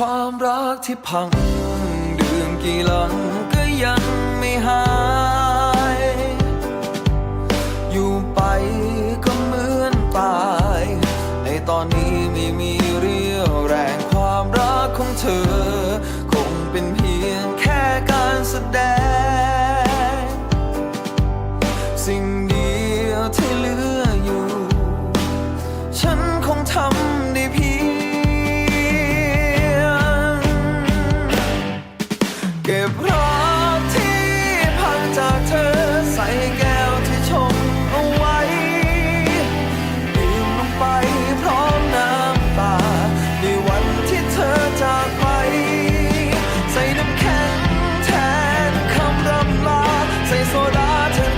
ความรักที่พังดื่มกี่หลังก็ยังไม่หาย อยู่ไปก็เหมือนตาย ในตอนนี้ไม่มีเรี่ยวแรงความรักของเธอ คงเป็นเพียง บรักที่พังจากเธอใส่แก้วที่ชงเอาไว้ดื่มลงไปพร้อมน้ำตาในวันที่เธอจากไป ใส่น้ำแข็งแทนคำรำลา ใส่โซดาเธอ